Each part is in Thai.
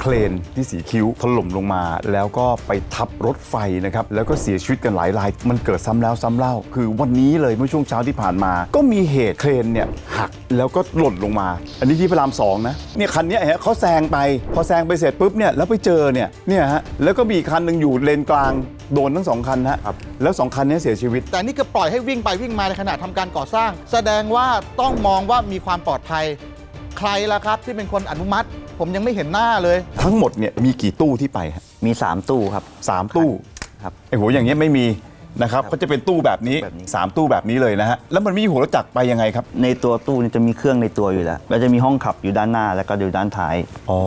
เครนที่สีคิ้วถล่มลงมา แล้วก็ไปทับรถไฟนะครับแล้วก็เสียชีวิตกันหลายราย มันเกิดซ้ำแล้วซ้ำเล่า คือวันนี้เลยเมื่อช่วงเช้าที่ผ่านมา ก็มีเหตุเครนเนี่ยหักแล้วก็หล่นลงมา อันนี้ที่พระรามสองนะเนี่ยคันเนี้ยฮะเขาแซงไป พอแซงไปเสร็จปุ๊บเนี่ยแล้วไปเจอเนี่ยเนี่ยฮะแล้วก็มีอีกคันหนึ่งอยู่เลนกลางโดนทั้งสองคันฮะแล้วสองคันเนี้เสียชีวิต แต่นี่คือปล่อยให้วิ่งไปวิ่งมาในขณะทำการก่อสร้าง แสดงว่าต้องมองว่ามีความปลอดภัย ใครล่ะครับที่เป็นคนอนุมัติ ผมยังไม่เห็นหน้าเลย ทั้งหมดเนี่ยมีกี่ตู้ที่ไปฮะมี 3 ตู้ครับ สามตู้ครับ ไอ้หัวอย่างเงี้ยไม่มีนะครับเขาจะเป็นตู้แบบนี้แบบนี้ สามตู้แบบนี้เลยนะฮะแล้วมันมีหัวรถจักรไปยังไงครับในตัวตู้นี่จะมีเครื่องในตัวอยู่แล้วแล้วจะมีห้องขับอยู่ด้านหน้าแล้วก็อยู่ด้านท้ายอ๋อ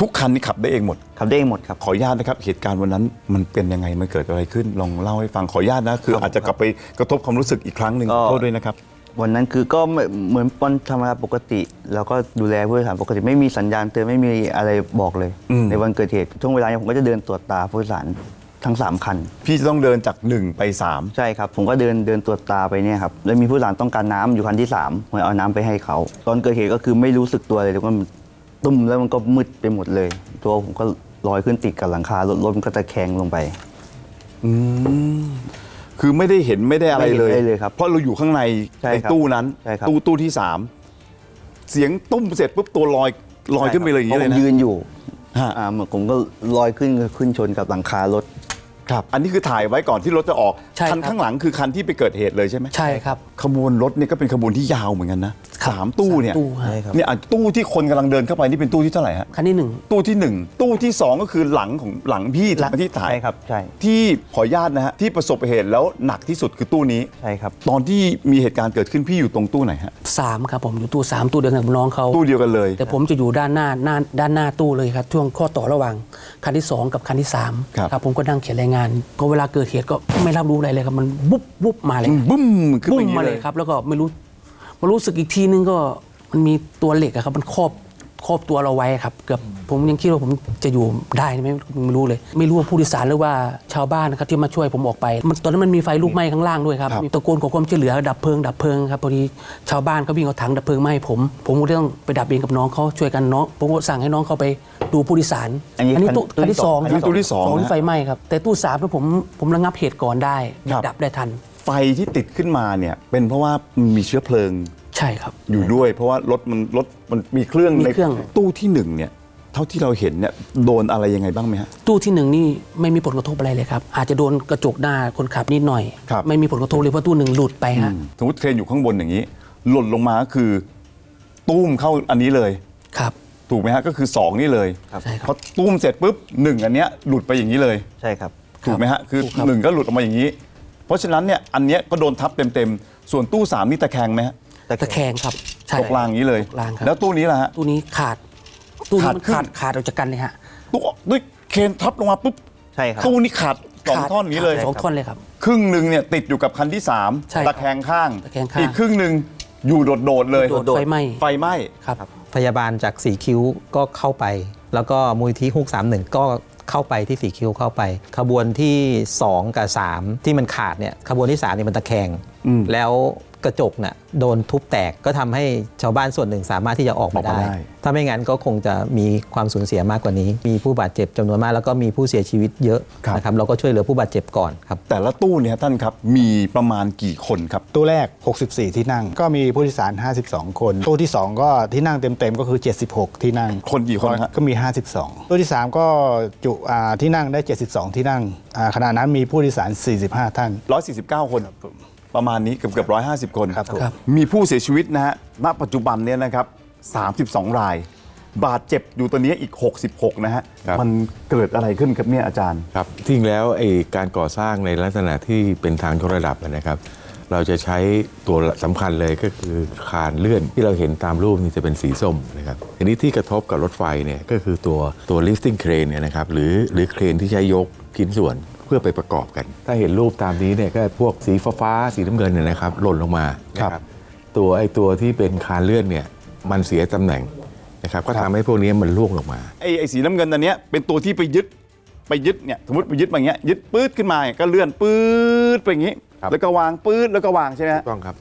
ทุกคันนี่ขับได้เองหมด ขับได้หมดครับ ขออนุญาตนะครับเหตุการณ์วันนั้นมันเป็นยังไงมันเกิดอะไรขึ้นลองเล่าให้ฟังขออนุญาตนะคือครับอาจจะกลับไปกระทบความรู้สึกอีกครั้งหนึ่งก็ ขอโทษด้วยนะครับ วันนั้นคือก็ไม่เหมือนวันธรรมดาปกติ แล้วก็ดูแลผู้โดยสารปกติไม่มีสัญญาณเตือนไม่มีอะไรบอกเลยอืมในวันเกิดเหตุช่วงเวลานี้ผมก็จะเดินตรวจตาผู้โดยสารทั้ง 3 คัน พี่จะต้องเดินจาก 1 ไป 3 ใช่ครับ ผมก็เดินเดินตรวจตาไปเนี่ยครับแล้วมีผู้โดยสารต้องการน้ำอยู่คันที่3ผมเอาน้ำไปให้เขาตอนเกิดเหตุก็คือไม่รู้สึกตัวเลยแล้วก็มันตุ้มแล้วมันก็มืดไปหมดเลย ตัวผมก็ลอยขึ้นติดกับหลังคารถรถมันก็ตะแคงลงไป คือไม่ได้เห็นไม่ได้อะไรเลย ไม่เห็นอะไรเลยครับเพราะเราอยู่ข้างในใช่ในครับตู้นั้น ใช่ครับ ตู้ตู้ที่3เสียงตุ้มเสร็จปุ๊บตัวลอยลอยขึ้นไปเลยอย่างนี้เลยพนะผมยืนอยู่ฮะ อ่าเหมือนผมก็ลอยขึ้นขึ้นชนกับหลังคารถ ครับ อันนี้คือถ่ายไว้ก่อนที่รถจะออก ใช่คันครับ ข้างหลังคือคันที่ไปเกิดเหตุเลยใช่ไหมใช่ครับ ขบวนรถเนี่ยก็เป็นขบวนที่ยาวเหมือนกันนะครับ สามตู้เนี่ยสามตู้ฮะ ใช่ครับ เนี่ยอะตู้ที่คนกำลังเดินเข้าไปนี่เป็นตู้ที่เท่าไหร่ฮะคันที่หนึ่ง ตู้ที่หนึ่งตู้ที่สองก็คือหลังของหลังพี่หลัง ที่ถ่ายใช่ครับใช่ที่ขออนุญาตนะฮะที่ประสบเหตุแล้วหนักที่สุดคือตู้นี้ ใช่ครับ ตอนที่มีเหตุการณ์เกิดขึ้นพี่อยู่ตรงตู้ไหนฮะสามครับผมอยู่ตู้สามตู้เดียวกันกับน้องเขาตู้เดียวกันเลย แต่ผมจะอยู่ด้านหน้าหน้าด้านหน้าตู้เลยครับช่วงข้อต่อระหว่างคันที่สองกับคันที่สามครับ ผมก็นั่งเขียนรายงาน ก็เวลาเกิดเหตุก็ไม่รับรู้อะไรเลยครับมันบุ๊บบุ๊บมาเลยอืมบึ้มขึ้นบุ้มามอย่างมานี้เลเลยยครับ แล้วก็ไม่รู้ มารู้สึกอีกทีนึงก็มันมีตัวเหล็กอะครับ มันครอบครอบตัวเราไว้ครับเกือบผมยังคิดว่าผมจะอยู่ได้ไหมไม่รู้เลย ไม่รู้ว่าผู้โดยสารหรือว่าชาวบ้านนะครับที่มาช่วยผมออกไปมันตอนนั้นมันมีไฟลุกไหม้ข้างล่างด้วยครับครับมีตะโกนขอความช่วยเหลือดับเพลิงดับเพลิงครับพอดีชาวบ้านเขาวิ่งเอาถังดับเพลิงมาให้ผม ผมก็ต้องไปดับเองกับน้องเขาช่วยกันเนาะผมก็สั่งให้น้องเขาไปดูผู้โดยสารอันนี้ตู้คันคันที่สองอันนี้ตู้ที่สองที่นะไฟไหม้ครับแต่ตู้สามเนี่ยผมผมระงับเหตุก่อนได้ครับดับได้ทัน ไฟที่ติดขึ้นมาเนี่ยเป็นเพราะว่ามันมีเชื้อเพลิงใช่ครับ อยู่ด้วย เพราะว่ารถมันรถมันมีเครื่องมีในเครื่อง ตู้ที่หนึ่งเนี่ยเท่าที่เราเห็นเนี่ยโดนอะไรยังไงบ้างไหมฮะ ตู้ที่หนึ่งนี่ไม่มีผลกระทบอะไรเลยครับ อาจจะโดนกระจกหน้าคนขับนิดหน่อย ครับ ไม่มีผลกระทบเลยเพราะตู้หนึ่งหลุดไปฮะสมมติเครนอยู่ข้างบนอย่างนี้ หล่นลงมาก็คือ ตุ้มเข้าอันนี้เลย ครับ ถูกไหมฮะก็คือสองนี่เลยครับ ใช่ครับพอตุ้มเสร็จปุ๊บหนึ่งอันเนี้ยหลุดไปอย่างนี้เลย ใช่ครับ ถูกไหมฮะคือถูกครับหนึ่งก็หลุดออกมาอย่างนี้ เพราะฉะนั้นเนี่ยอันเนี้ยก็โดนทับเต็มๆ ส่วนตู้สามนี่ตะแคงไหมฮะตะแคงครับใช่ตกรางอย่างนี้เลย ตกรางครับ แล้วตู้นี้ล่ะฮะ ตู้นี้ขาด ตู้นี้มันขาขาดดครึ่ง ขาดออกจากกันเลยฮะตู้ด้วยเคนทับลงมาปุ๊บใช่ครับ ตู้นี้ขาดสองขาดท่อนอย่างนี้เลย ขาดสองท่อนเลยครับ ครึ่งหนึ่งเนี่ยติดอยู่กับคันที่สามใช่ครับตะแคงข้าง ตะแคงข้าง อีกครึ่งหนึ่งอยู่โดดๆเลย โดดไฟไหม้ไฟไหม้ ครับ พยาบาลจากสีคิ้วก็เข้าไป แล้วก็มูลที่ฮุก31 ก็ เข้าไปที่สีคิ้วเข้าไป ขบวนที่ 2 กับ 3 ที่มันขาดเนี่ยขบวนที่3เนี่ยมันตะแคงอืมแล้ว กระจกน่ะโดนทุบแตกก็ทำให้ชาวบ้านส่วนหนึ่งสามารถที่จะออกมาออกมาได้ได้ ถ้าไม่งั้นก็คงจะมีความสูญเสียมากกว่านี้ มีผู้บาดเจ็บจำนวนมากแล้วก็มีผู้เสียชีวิตเยอะนะครับเราก็ช่วยเหลือผู้บาดเจ็บก่อนครับแต่ละตู้เนี่ยท่านครับมีประมาณกี่คนครับตู้แรก 64 ที่นั่ง ก็มีผู้โดยสาร 52 คน ตู้ที่ 2 ก็ที่นั่งเต็มๆก็คือ 76 ที่นั่ง คนกี่คนฮะก็มี 52 ตู้ที่ 3 ก็จุอ่าที่นั่งได้ 72 ที่นั่งอ่าขณะนั้นมีผู้โดยสาร 45 ท่าน 149 คน ประมาณนี้เกือบเกือบร้อยห้าสิบคนครับผมครับ มีผู้เสียชีวิตนะฮะณปัจจุบันเนี่ยนะครับ32ราย บาดเจ็บอยู่ตัวนี้อีก 66 นะฮะครับ มันเกิดอะไรขึ้นครับเนี่ยอาจารย์ ครับที่จริงแล้วไอ้การก่อสร้างในลักษณะที่เป็นทางยกระดับนะครับ เราจะใช้ตัวสำคัญเลยก็คือคานเลื่อนที่เราเห็นตามรูปนี่จะเป็นสีส้มนะครับทีนี้ที่กระทบกับรถไฟเนี่ยก็คือตัวตัว lifting crane เนี่ยนะครับหรือหรือเครนที่ใช้ยกชิ้นส่วน เพื่อไปประกอบกัน ถ้าเห็นรูปตามนี้เนี่ยก็พวกสีฟ้าๆสีน้ำเงินเนี่ยนะครับหล่นลงมานะครับ ตัวไอ้ตัวที่เป็นคานเลื่อนเนี่ยมันเสียตำแหน่งนะครับก็ทำให้พวกนี้มันล่วงลงมาไอ้ไอ้สีน้ำเงินอันเนี้ยเป็นตัวที่ไปยึดไปยึดเนี่ยสมมติไปยึดมาอย่างเงี้ยยึดปื๊ดขึ้นมาก็เลื่อนปื๊ดไปอย่างงี้ครับแล้วก็วางปื๊ดแล้วก็วางใช่ไหมฮะต้องครับ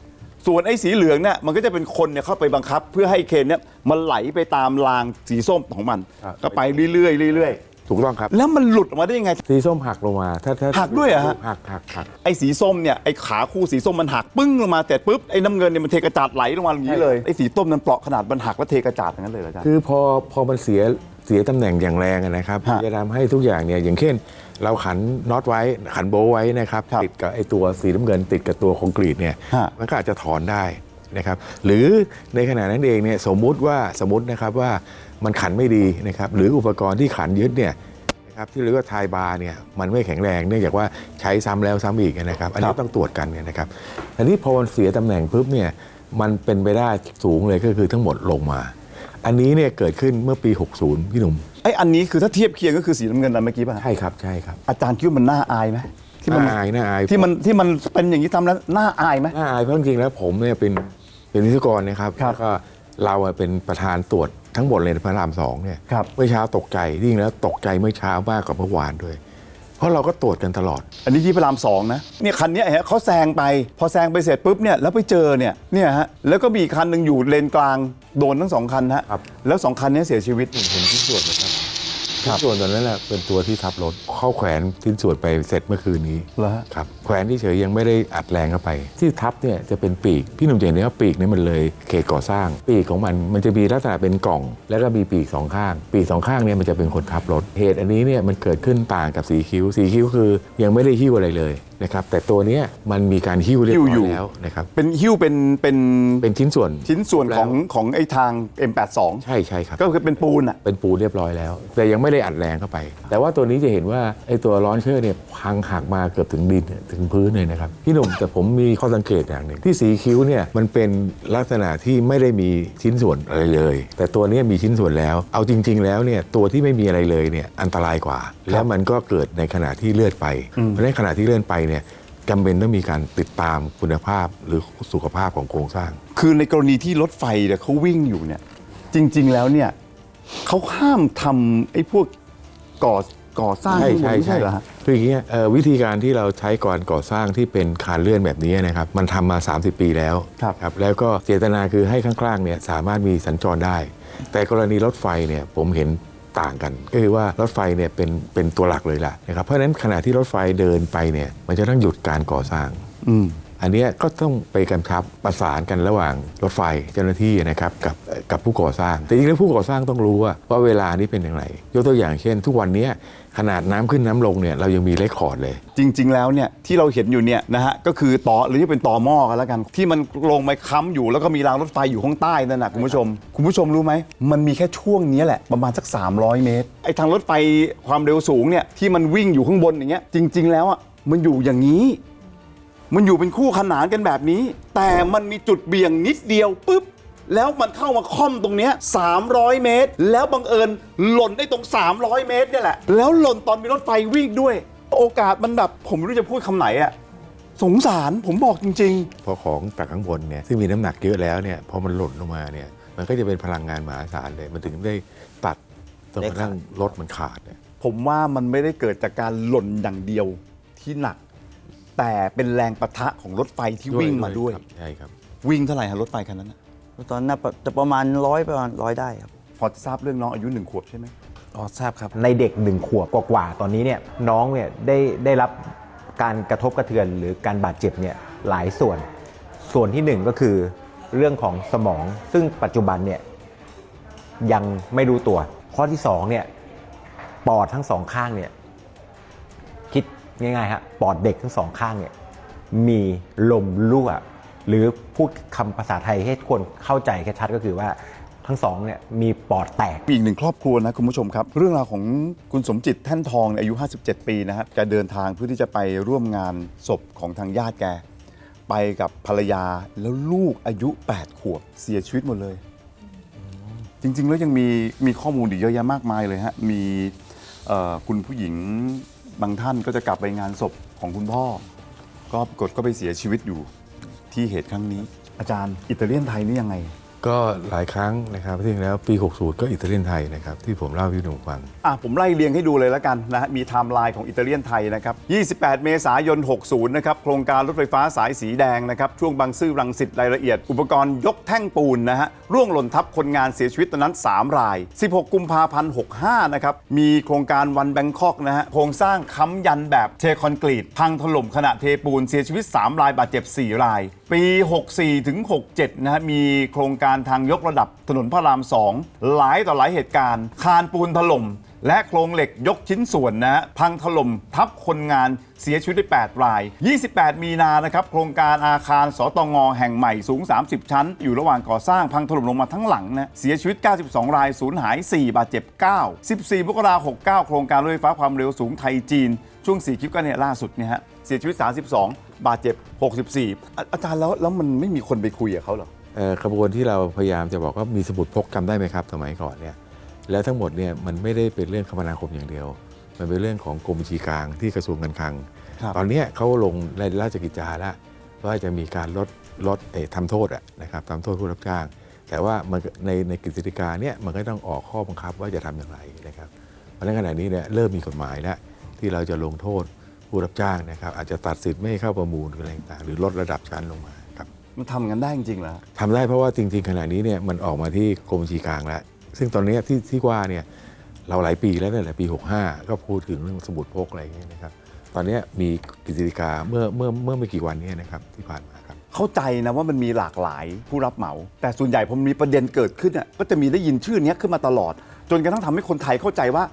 ส่วนไอ้สีเหลืองเนี่ยมันก็จะเป็นคนเนี่ยเข้าไปบังคับ เพื่อให้เคนเนี่ยมันไหลไปตามรางสีส้มของมันครับก็ไปเรื่อยๆเรื่อย ถูกต้องครับๆแล้วมันหลุดออกมาได้ยังไง สีส้มหักลงมาถ้าถ้าหักด้วยเหรอฮะ หักหักหักไอ้สีส้มเนี่ยไอ้ขาคู่สีส้มมันหักปึ้งลงมาแต่ปุ๊บไอ้น้ำเงินเนี่ยมันเทกระจาดไหลลงมาอย่างนี้เลยไอ้สีต้มนั้นเปราะขนาดมันหักแล้วเทกระจาดอย่างนั้นเลยเหรออาจารย์ คือพอพอมันเสียเสียตำแหน่งอย่างแรงอะนะครับฮะจะทำให้ทุกอย่างเนี่ยอย่างเช่น เราขันน็อตไว้ขันโบว์ไว้นะครับครับติดกับไอ้ตัวสีน้ำเงิน ติดกับตัวคอนกรีตเนี่ยฮะ มันก็อาจจะถอนได้นะครับหรือในขณะนั้นเองเนี่ยสมมุติว่าสมมตินะครับว่า มันขันไม่ดีนะครับหรืออุปกรณ์ที่ขันยึดเนี่ยนะครับที่เรียกว่าไทยบาร์เนี่ยมันไม่แข็งแรงเนื่องจากว่าใช้ซ้ำแล้วซ้ำอีกนะครับ อันนี้ต้องตรวจกันเนี่ยนะครับอันนี้พอมันเสียตำแหน่งปุ๊บเนี่ยมันเป็นไปได้สูงเลยก็คือทั้งหมดลงมา อันนี้เนี่ยเกิดขึ้นเมื่อปี 60 พี่หนุ่มไอ้อันนี้คือถ้าเทียบเคียงก็คือสีน้ำเงินอันเมื่อกี้ป่ะใช่ครับใช่ครับอาจารย์คิดว่ามันน่าอายไหมที่มัน่าอายน่าอายที่มันที่มันเป็นอย่างนี้ทำแล้วน่าอายไหมน่าอายเพราะจริงๆแล้วผมเนี่ยเป็นเป็นวิศวกรนะครับครับแล้วก็ เราอะเป็นประธานตรวจทั้งหมดเลยในพระรามสองเนี่ยครับเมื่อเช้าตกใจจริงๆแล้วตกใจเมื่อเช้ามากกว่าเมื่อวานด้วย เพราะเราก็ตรวจกันตลอด อันนี้ที่พระรามสองนะเนี่ยคันเนี้ยฮะเขาแซงไป พอแซงไปเสร็จปุ๊บเนี่ยแล้วไปเจอเนี่ยเนี่ยฮะแล้วก็มีอีกคันหนึ่งอยู่เลนกลางโดนทั้งสองคันฮะครับแล้วสองคันเนี้เสียชีวิตเห็นชิ้นส่วนไหมครับครั ชิ้บนส่วนตัวนั้นแหละเป็นตัวที่ทับรถเข้าแขวนชิ้นส่วนไปเสร็จเมื่อคืนนี้เหรอฮะ ครับแขวนที่เฉยยังไม่ได้อัดแรงเข้าไป ที่ทับเนี่ยจะเป็นปีกพี่หนุ่มจะเห็นได้ว่าปีกนี่มันเลยเขตก่อสร้าง ปีกของมันมันจะมีลักษณะเป็นกล่อง แล้วก็มีปีกสองข้าง ปีกสองข้างเนี่ยมันจะเป็นคนทับรถเหตุอันนี้เนี่ยมันเกิดขึ้นต่างกับสีคิ้วสีคิ้วคือ ยังไม่ได้หิ้วอะไรเลยนะครับแต่ตัวเนี้ยมันมีการหิ้วเรียบหิ้วร้อยู่อยแล้วนะครับเป็นหิ้วเป็นเป็นเป็นชิ้นส่วน ชิ้นส่วนของแล้วของไอ้ทาง M82 ใช่ใช่ครับ ก็คือเป็นปูนอะ เป็นปูนเรียบร้อยแล้ว แต่ยังไม่ได้อัดแรงเข้าไป แต่ว่าตัวนี้จะเห็นว่าไอ้ตัวร้อนเชอร์เนี่ยพังหักมาเกือบถึงดินเนี่ยถึงพื้นเลยนะครับ พี่หนุ่ม แต่ผมมีข้อสังเกตอย่างหนึ่ง ที่สีคิ้วเนี่ยมันเป็นลักษณะที่ไม่ได้มีชิ้นส่วนอะไรเลย แต่ตัวเนี้ยมีชิ้นส่วนแล้ว เอาจริง ๆ แล้วเนี่ยตัวที่ไม่มีอะไรเลยเนี่ยอันตรายกว่า แล้วมันก็เกิดในขณะที่เลื่อนไปเพราะฉะนั้นขณะที่เลื่อนไปเนี่ยจำเป็นต้องมีการติดตามคุณภาพหรือสุขภาพของโครงสร้าง คือในกรณีที่รถไฟเนี่ยเขาวิ่งอยู่เนี่ยจริง ๆ แล้วเนี่ยเขาห้ามทำไอ้พวกก่อก่อสร้างใช่ข้างบนใช่ไม่ใช่เหรอฮะคืออย่างเงี้ยเอ่อวิธีการที่เราใช้ก่อนก่อสร้างที่เป็นคานเลื่อนแบบนี้นะครับมันทำมา 30 ปีแล้วครับครับแล้วก็เจตนาคือให้ข้างล่างเนี่ยสามารถมีสัญจรได้ แต่กรณีรถไฟเนี่ยผมเห็น ต่างกัน ก็คือว่ารถไฟเนี่ยเป็นเป็นตัวหลักเลยล่ะนะครับเพราะฉะนั้นขณะที่รถไฟเดินไปเนี่ยมันจะต้องหยุดการก่อสร้าง อันนี้ก็ต้องไปกำชับประสานกันระหว่างรถไฟเจ้าหน้าที่นะครับกับกับผู้ก่อสร้าง แต่จริงแล้วผู้ก่อสร้างต้องรู้ว่าว่าเวลานี้เป็นอย่างไรยกตัวอย่างเช่น ทุกวันนี้ขนาดน้ำขึ้นน้ำลงเนี่ยเรายังมีเรคคอร์ดเลย จริง ๆ แล้วเนี่ยที่เราเห็นอยู่เนี่ยนะฮะก็คือต่อหรือจะเป็นต่อหม้อกันแล้วกัน ที่มันลงไปค้ำอยู่แล้วก็มีรางรถไฟอยู่ข้างใต้นั่นนะคุณผู้ชม คุณผู้ชมรู้ไหมมันมีแค่ช่วงนี้แหละประมาณสัก 300 เมตรไอ้ทางรถไฟความเร็วสูงเนี่ยที่มันวิ่งอยู่ข้างบนอย่างเงี้ยจริง ๆ แล้วอะมันอยู่อย่างนี้ มันอยู่เป็นคู่ขนานกันแบบนี้ แต่มันมีจุดเบี่ยงนิดเดียวปุ๊บแล้วมันเข้ามาค่อมตรงเนี้ย300 เมตร แล้วบังเอิญหล่นได้ตรง 300 เมตรเนี่ยแหละ แล้วหล่นตอนมีรถไฟวิ่งด้วย โอกาสมันแบบผมไม่รู้จะพูดคำไหนอะสงสารผมบอกจริง พอของจากข้างบนเนี่ยซึ่งมีน้ำหนักเยอะแล้วเนี่ยพอมันหล่นลงมาเนี่ยมันก็จะเป็นพลังงานมหาศาลเลย มันถึงได้ตัดจนกระทั่งรถมันขาดเนี่ย ๆ ผมว่ามันไม่ได้เกิดจากการหล่นอย่างเดียวที่หนัก แต่เป็นแรงปะทะของรถไฟที่วิ่งมาด้วย ครับใช่ครับ วิ่งเท่าไหร่ฮะรถไฟคันนั้นนะตอนนั้นจะประมาณร้อยประมาณร้อยได้ครับ พอจะทราบเรื่องน้องอายุหนึ่งขวบใช่ไหมอ๋อทราบครับ ในเด็กหนึ่งขวบกว่าๆตอนนี้เนี่ยน้องเนี่ยได้ได้รับการกระทบกระเทือนหรือการบาดเจ็บเนี่ยหลายส่วน ส่วนที่หนึ่งก็คือเรื่องของสมองซึ่งปัจจุบันเนี่ยยังไม่รู้ตัว ข้อที่สองเนี่ยปอดทั้งสองข้างเนี่ยคิด ง่ายๆฮะปอดเด็กทั้งสองข้างเนี่ยมีลมรั่ว หรือพูดคำภาษาไทยให้คนเข้าใจแค่ชัดก็คือว่าทั้งสองเนี่ยมีปอดแตก มีอีกหนึ่งครอบครัวนะคุณผู้ชมครับ เรื่องราวของคุณสมจิตแท่นทองเนี่ยอายุ 57 ปีนะฮะแกเดินทางเพื่อที่จะไปร่วมงานศพของทางญาติแก ไปกับภรรยาแล้วลูกอายุ 8 ขวบเสียชีวิตหมดเลย จริง ๆ แล้วยังมีมีข้อมูลอีกเยอะแยะมากมายเลยฮะมีเอ่อคุณผู้หญิง บางท่านก็จะกลับไปงานศพของคุณพ่อ ก็ปรากฏก็ไปเสียชีวิตอยู่ที่เหตุครั้งนี้ อาจารย์อิตาเลียนไทยนี่ยังไง ก็หลายครั้งนะครับที่จริงแล้วปี 60 ก็อิตาเลียนไทยนะครับที่ผมเล่าให้พี่หนุ่มฟัง อะผมไล่เรียงให้ดูเลยแล้วกันนะฮะมีไทม์ไลน์ของอิตาเลียนไทยนะครับ 28 เมษายน 60 นะครับ โครงการรถไฟฟ้าสายสีแดงนะครับ ช่วงบางซื่อรังสิตรายละเอียด อุปกรณ์ยกแท่งปูนนะฮะ ร่วงหล่นทับคนงานเสียชีวิตตอนนั้น 3 ราย 16 กุมภาพันธ์ 65 นะครับ มีโครงการวันแบงคอกนะฮะ โครงสร้างค้ำยันแบบเทคอนกรีต พังถล่มขณะเทปูนเสียชีวิต 3 รายบาดเจ็บ 4 ราย ปี 64 ถึง 67 นะฮะ มีโครงการทางยกระดับถนนพระราม 2 หลายต่อหลายเหตุการณ์ คานปูนถล่ม และโครงเหล็กยกชิ้นส่วนนะฮะพังถล่มทับคนงานเสียชีวิตได้8ราย 28 มีนานะครับ โครงการอาคารสตงแห่งใหม่สูง 30 ชั้น อยู่ระหว่างก่อสร้างพังถล่มลงมาทั้งหลังนะเสียชีวิต 92 รายสูญหาย 4 บาดเจ็บ 9 14มกราคม69 โครงการรถไฟฟ้าความเร็วสูงไทยจีน ช่วง 4 คลิปก็เนี่ยล่าสุดเนี่ยฮะเสียชีวิต 32 บาดเจ็บ 64อ่อาจารย์แล้วแล้วมันไม่มีคนไปคุยกับเขาเหรอเออกระบวนที่เราพยายามจะบอกว่ามีสมุดพกจำได้ไหมครับ สมัยก่อนเนี่ย แล้วทั้งหมดเนี่ยมันไม่ได้เป็นเรื่องคมนาคมอย่างเดียว มันเป็นเรื่องของกรมบัญชีกลางที่กระทรวงการคลังครับตอนเนี้ยเขาลงในราชกิจจาแล้วว่าจะมีการลดลดเอ่อทำโทษอะนะครับทำโทษผู้รับจ้าง แต่ว่ามันในในกฤษฎีกาเนี่ยมันก็ต้องออกข้อบังคับว่าจะทำอย่างไรนะครับเพราะฉะนั้นขณะนี้เนี่ยเริ่มมีกฎหมายแล้วที่เราจะลงโทษผู้รับจ้างนะครับ อาจจะตัดสิทธิ์ไม่ให้เข้าประมูลหรืออะไรต่างๆหรือลดระดับชั้นลงมาครับมันทำกันได้จริงๆเหรอทำได้เพราะว่าจริง ๆ ขณะนี้เนี่ยมันออกมาที่กรมบัญชีกลางแล้ว ซึ่งตอนนี้ที่ที่ว่าเนี่ยเราหลายปีแล้วเนี่ยแหละปี 65 ก็พูดถึงเรื่องสมุดพกอะไรอย่างเงี้ยนะครับ ตอนนี้มีกฤษฎีกาเมื่อเมื่อเมื่อไม่กี่วันเนี้นะครับที่ผ่านมาครับ เข้าใจนะว่ามันมีหลากหลายผู้รับเหมา แต่ส่วนใหญ่พอมีประเด็นเกิดขึ้นอะก็จะมีได้ยินชื่อเนี้ยขึ้นมาตลอด จนกระทั่งทำให้คนไทยเข้าใจว่า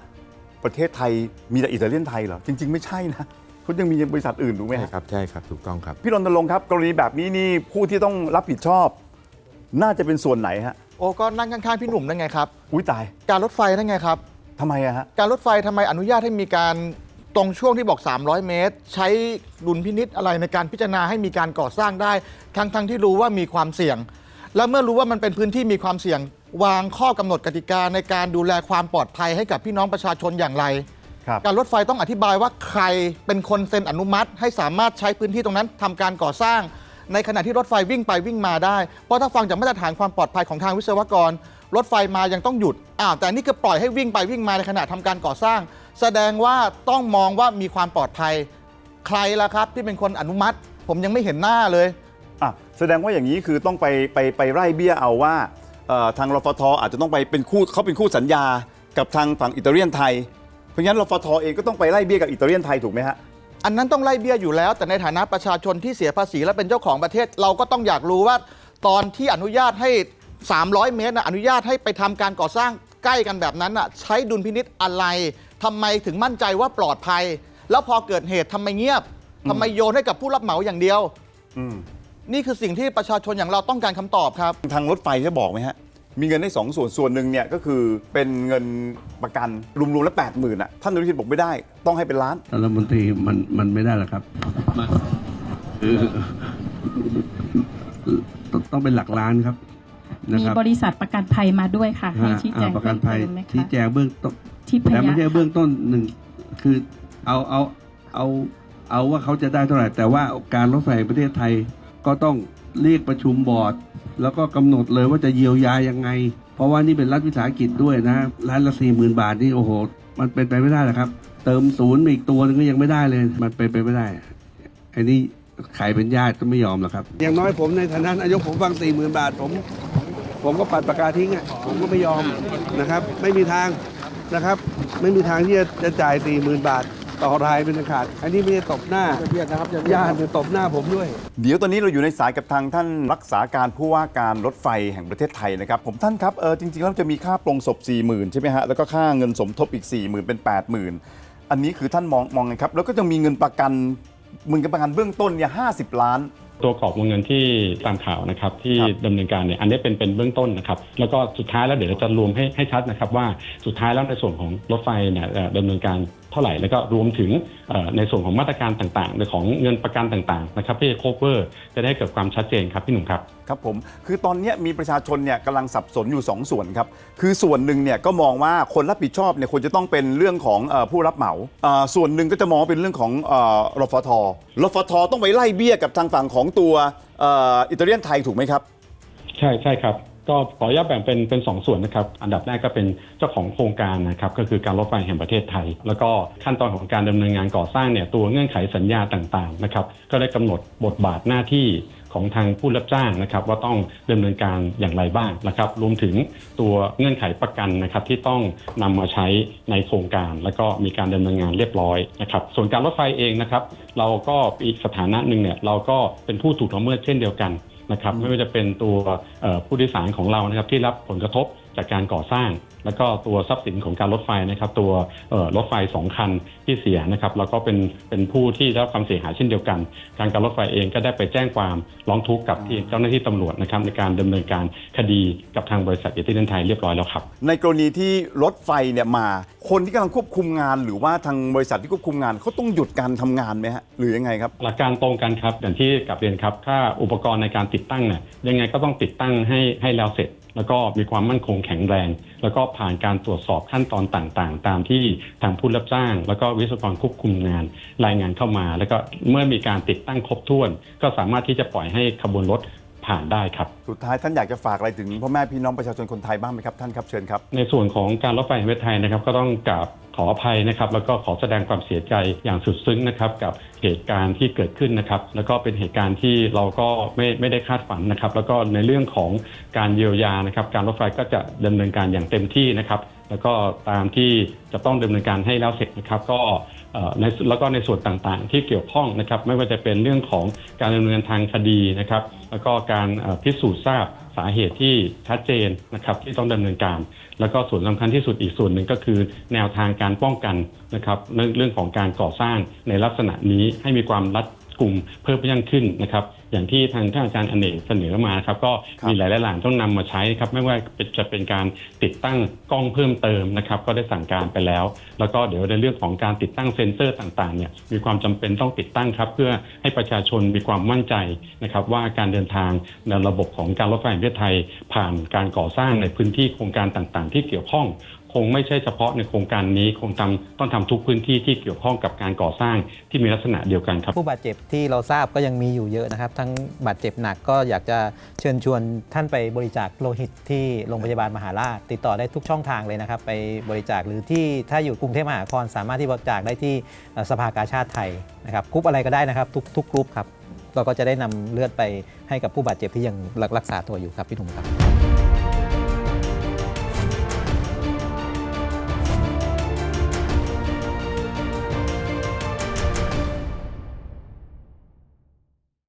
ประเทศไทยมีแต่อิตาเลียนไทยเหรอ จริง ๆ ไม่ใช่นะเขายังมีบริษัทอื่นถูกไหมใช่ฮะครับ ใช่ครับถูกต้องครับ พี่รณรงค์ครับ กรณีแบบนี้นี่ผู้ที่ต้องรับผิดชอบ น่าจะเป็นส่วนไหนฮะโอ้ก็นั่งข้างๆพี่หนุ่มนั่นไงครับ อุ้ยตาย การรถไฟนั่นไงครับ ทำไมอะฮะ การรถไฟทำไมอนุญาตให้มีการตรงช่วงที่บอก 300 เมตร ใช้ดุลพินิษอะไรในการพิจารณาให้มีการก่อสร้างได้ ทั้งทั้งที่รู้ว่ามีความเสี่ยง และเมื่อรู้ว่ามันเป็นพื้นที่มีความเสี่ยง วางข้อกำหนดกติกาในการดูแลความปลอดภัยให้กับพี่น้องประชาชนอย่างไร ครับ การรถไฟต้องอธิบายว่าใครเป็นคนเซ็นอนุมัติ ให้สามารถใช้พื้นที่ตรงนั้นทำการก่อสร้าง ในขณะที่รถไฟวิ่งไปวิ่งมาได้ เพราะถ้าฟังจากมาตรฐานความปลอดภัยของทางวิศวกร รถไฟมายังต้องหยุดอ้าวแต่นี่คือปล่อยให้วิ่งไปวิ่งมาในขณะทำการก่อสร้าง แสดงว่าต้องมองว่ามีความปลอดภัย ใครล่ะครับ ที่เป็นคนอนุมัติ ผมยังไม่เห็นหน้าเลยอะแสดงว่าอย่างนี้คือต้องไปไปไปไล่เบี้ยเอาว่าทางรฟทอาจจะต้องไปเป็นคู่เขาเป็นคู่สัญญากับทางฝั่งอิตาเลียนไทย เพราะงั้นรฟทเองก็ต้องไปไล่เบี้ยกับอิตาเลียนไทยถูกไหมฮะ อันนั้นต้องไล่เบี้ยอยู่แล้ว แต่ในฐานะประชาชนที่เสียภาษีและเป็นเจ้าของประเทศ เราก็ต้องอยากรู้ว่า ตอนที่อนุญาตให้ 300 เมตรนะอนุญาตให้ไปทำการก่อสร้างใกล้กันแบบนั้นน่ะใช้ดุลพินิษอะไรทำไมถึงมั่นใจว่าปลอดภัย แล้วพอเกิดเหตุทำไมเงียบทำไมโยนให้กับผู้รับเหมาอย่างเดียวอืมนี่คือสิ่งที่ประชาชนอย่างเราต้องการคำตอบครับ ทางรถไฟจะบอกไหมฮะ มีเงินได้สองส่วนส่วนหนึ่งเนี่ยก็คือเป็นเงินประกันรวมๆแล้วแปดหมื่นอะท่านอนุทินบอกไม่ได้ ต้องให้เป็นล้านท่านรัฐมนตรีมันมันไม่ได้หรอกครับมันคือต้องต้องเป็นหลักล้านครับนะมีครับบริษัทประกันภัยมาด้วยค่ะให้ฮะชี้แจงอ่าประกันภัยเพิ่มเติมไหมคะชี้แจงเบื้องต้นที่พแต่ยาไม่ใช่เบื้องต้นหนึ่งคือเอาเอาเอาเอาว่าเขาจะได้เท่าไหร่แต่ว่าการรถไฟแห่งประเทศไทยก็ต้องเรียกประชุมบอร์ด แล้วก็กำหนดเลยว่าจะเยียวยายังไง เพราะว่านี่เป็นรัฐวิสาหกิจด้วยนะล้านละสี่หมื่นบาทนี่โอ้โห มันเป็นไปไม่ได้หรอครับ เติมศูนย์อีกตัวหนึงก็ยังไม่ได้เลย มันเป็นไปไม่ได้ไอ้นี่ใครเป็นญาติก็ไม่ยอมหรอกครับอย่างน้อยผมในฐานะนายกผมฟังสี่หมื่นบาทผม ผมก็ปัดปากกาทิ้งอะผมก็ไม่ยอมนะครับ ไม่มีทางนะครับ ไม่มีทางที่จะจะจ่ายสี่หมื่นบาท ต่อรายเป็นอันขาด อันนี้ไม่ได้ตบหน้าญาติเนี่ยตบหน้าผมด้วย เดี๋ยวตอนนี้เราอยู่ในสายกับทางท่านรักษาการผู้ว่าการรถไฟแห่งประเทศไทยนะครับ ผมท่านครับเออจริงๆแล้วจะมีค่าปรงศพ 4 0,000ใช่ไหมฮะแล้วก็ค่าเงินสมทบอีก 4 0,000 เป็น 80,000 อันนี้คือท่านมองมองไงครับ แล้วก็จะมีเงินประกันเงินประกันเบื้องต้นเนี่ย50ล้าน ตัวกรอบวงเงินที่ตามข่าวนะครับที่ครับ ดำเนินการเนี่ยอันนี้เป็นเป็นเบื้องต้นนะครับ แล้วก็สุดท้ายแล้วเดี๋ยวเราจะรวมให้ให้ชัดนะครับว่าสุดท้ายแล้วในส่วนของรถไฟเนี่ยเอ่อดำเนินการ เท่าไหร่ แล้วก็รวมถึงเอ่อในส่วนของมาตรการต่างๆในของเงินประกันต่างๆนะครับที่จะ cover จะได้เกิดความชัดเจนครับพี่หนุ่มครับครับผมคือตอนเนี้ยมีประชาชนเนี่ยกำลังสับสนอยู่ 2 ส่วนครับคือส่วนหนึ่งเนี่ยก็มองว่าคนรับผิดชอบเนี่ยควรจะต้องเป็นเรื่องของเออผู้รับเหมาเอ่อส่วนหนึ่งก็จะมองว่าเป็นเรื่องของเอ่อรฟทรฟทต้องไปไล่เบี้ยกับทางฝั่งของตัวเอ่ออิตาเลียนไทยถูกไหมครับ ใช่ใช่ครับ ก็ขออนุญาตแบ่งเป็นเป็นสองส่วนนะครับ อันดับแรกก็เป็นเจ้าของโครงการนะครับ ก็คือการรถไฟแห่งประเทศไทย แล้วก็ขั้นตอนของการดำเนินงานก่อสร้างเนี่ยตัวเงื่อนไขสัญญาต่างๆนะครับ ก็ได้กำหนดบทบาทหน้าที่ของทางผู้รับจ้างนะครับว่าต้องดำเนินการอย่างไรบ้างนะครับ รวมถึงตัวเงื่อนไขประกันนะครับที่ต้องนำมาใช้ในโครงการ แล้วก็มีการดำเนินงานเรียบร้อยนะครับ ส่วนการรถไฟเองนะครับ เราก็อีกสถานะหนึ่งเนี่ยเราก็เป็นผู้ถูกละเมิดเช่นเดียวกัน นะครับไม่ว่าจะเป็นตัวเอ่อผู้โดยสารของเรานะครับที่รับผลกระทบ จากการก่อสร้าง แล้วก็ตัวทรัพย์สินของการรถไฟนะครับ ตัวเอ่อรถไฟสองคันที่เสียนะครับแล้วก็เป็นเป็นผู้ที่ได้รับความเสียหายเช่นเดียวกันการการรถไฟเองก็ได้ไปแจ้งความร้องทุกข์กับที่เจ้าหน้าที่ตำรวจนะครับในการดำเนินการคดีกับทางบริษัทเอเจนต์ไทยเรียบร้อยแล้วครับ ในกรณีที่รถไฟเนี่ยมา คนที่กำลังควบคุมงาน หรือว่าทางบริษัทที่ควบคุมงานเขาต้องหยุดการทำงานไหมฮะหรือยังไงครับหลักการตรงกันครับอย่างที่กลับเรียนครับถ้าอุปกรณ์ในการติดตั้งเนี่ยยังไงก็ต้องติดตั้งให้ให้แล้วเสร็จ แล้วก็มีความมั่นคงแข็งแรง แล้วก็ผ่านการตรวจสอบขั้นตอนต่างๆ ตามที่ทางผู้รับจ้าง แล้วก็วิศวกรควบคุมงานรายงานเข้ามา แล้วก็เมื่อมีการติดตั้งครบถ้วน ก็สามารถที่จะปล่อยให้ขบวนรถผ่านได้ครับ สุดท้ายท่านอยากจะฝากอะไรถึงพ่อแม่พี่น้องประชาชนคนไทยบ้างไหมครับท่านครับเชิญครับ ในส่วนของการรถไฟแห่งประเทศไทยนะครับก็ต้องกราบ ขออภัยนะครับ แล้วก็ขอแสดงความเสียใจอย่างสุดซึ้งนะครับ กับเหตุการณ์ที่เกิดขึ้นนะครับ แล้วก็เป็นเหตุการณ์ที่เราก็ไม่ไม่ได้คาดฝันนะครับ แล้วก็ในเรื่องของการเยียวยานะครับ การรถไฟก็จะดำเนินการอย่างเต็มที่นะครับ แล้วก็ตามที่จะต้องดำเนินการให้แล้วเสร็จนะครับ ก็ในแล้วก็ในส่วนต่างๆ ที่เกี่ยวข้องนะครับ ไม่ว่าจะเป็นเรื่องของการดำเนินทางคดีนะครับ แล้วก็การพิสูจน์ทราบ สาเหตุที่ชัดเจนนะครับที่ต้องดำเนินการ แล้วก็ส่วนสำคัญที่สุดอีกส่วนหนึ่งก็คือ แนวทางการป้องกันนะครับเรื่องเรื่องของการก่อสร้างในลักษณะนี้ให้มีความรัดกลุ่มเพิ่มยิ่งขึ้นนะครับ อย่างที่ทางท่านอาจารย์อเนกเสนอมาครับ ก็ครับมีหลายๆหลานต้องนำมาใช้ครับ ไม่ว่าจะเป็นการติดตั้งกล้องเพิ่มเติมนะครับ ก็ได้สั่งการไปแล้ว แล้วก็เดี๋ยวในเรื่องของการติดตั้งเซ็นเซอร์ต่างๆเนี่ยมีความจำเป็นต้องติดตั้งครับ เพื่อให้ประชาชนมีความมั่นใจนะครับว่าการเดินทางในระบบของการรถไฟแห่งประเทศไทย ผ่านการก่อสร้างในพื้นที่โครงการต่างๆ ที่เกี่ยวข้อง คงไม่ใช่เฉพาะในโครงการนี้ คงทำต้องทำทุกพื้นที่ที่เกี่ยวข้องกับการก่อสร้างที่มีลักษณะเดียวกันครับ ผู้บาดเจ็บที่เราทราบก็ยังมีอยู่เยอะนะครับ ทั้งบาดเจ็บหนักก็อยากจะเชิญชวนท่านไปบริจาคโลหิตที่โรงพยาบาลมหาราช ติดต่อได้ทุกช่องทางเลยนะครับ ไปบริจาคหรือที่ถ้าอยู่กรุงเทพมหานครสามารถที่บริจาคได้ที่สภากาชาติไทยนะครับกรุ๊ปอะไรก็ได้นะครับ ทุกทุกกรุ๊ปครับเราก็จะได้นำเลือดไปให้กับผู้บาดเจ็บที่ยังรักษาตัวอยู่ครับพี่หนุ่มครับ